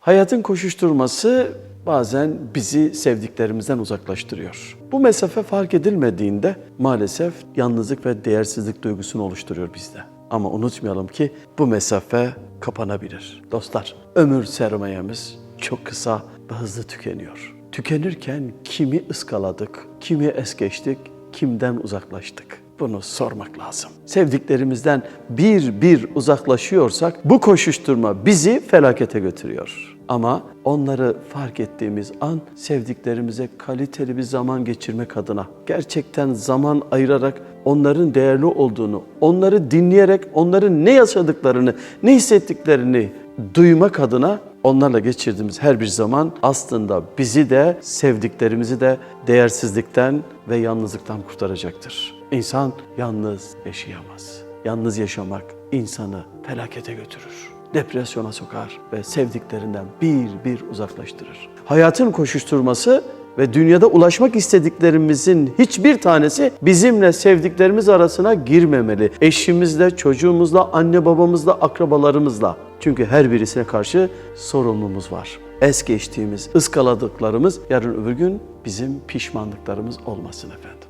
Hayatın koşuşturması bazen bizi sevdiklerimizden uzaklaştırıyor. Bu mesafe fark edilmediğinde maalesef yalnızlık ve değersizlik duygusunu oluşturuyor bizde. Ama unutmayalım ki bu mesafe kapanabilir. Dostlar, ömür sermayemiz çok kısa ve hızlı tükeniyor. Tükenirken kimi ıskaladık, kimi es geçtik, kimden uzaklaştık? Bunu sormak lazım. Sevdiklerimizden bir bir uzaklaşıyorsak bu koşuşturma bizi felakete götürüyor. Ama onları fark ettiğimiz an sevdiklerimize kaliteli bir zaman geçirmek adına gerçekten zaman ayırarak onların değerli olduğunu, onları dinleyerek onların ne yaşadıklarını, ne hissettiklerini duymak adına onlarla geçirdiğimiz her bir zaman aslında bizi de sevdiklerimizi de değersizlikten ve yalnızlıktan kurtaracaktır. İnsan yalnız yaşayamaz. Yalnız yaşamak insanı felakete götürür. Depresyona sokar ve sevdiklerinden bir bir uzaklaştırır. Hayatın koşuşturması ve dünyada ulaşmak istediklerimizin hiçbir tanesi bizimle sevdiklerimiz arasına girmemeli. Eşimizle, çocuğumuzla, anne babamızla, akrabalarımızla. Çünkü her birisine karşı sorumluluğumuz var. Es geçtiğimiz, ıskaladıklarımız yarın öbür gün bizim pişmanlıklarımız olmasın efendim.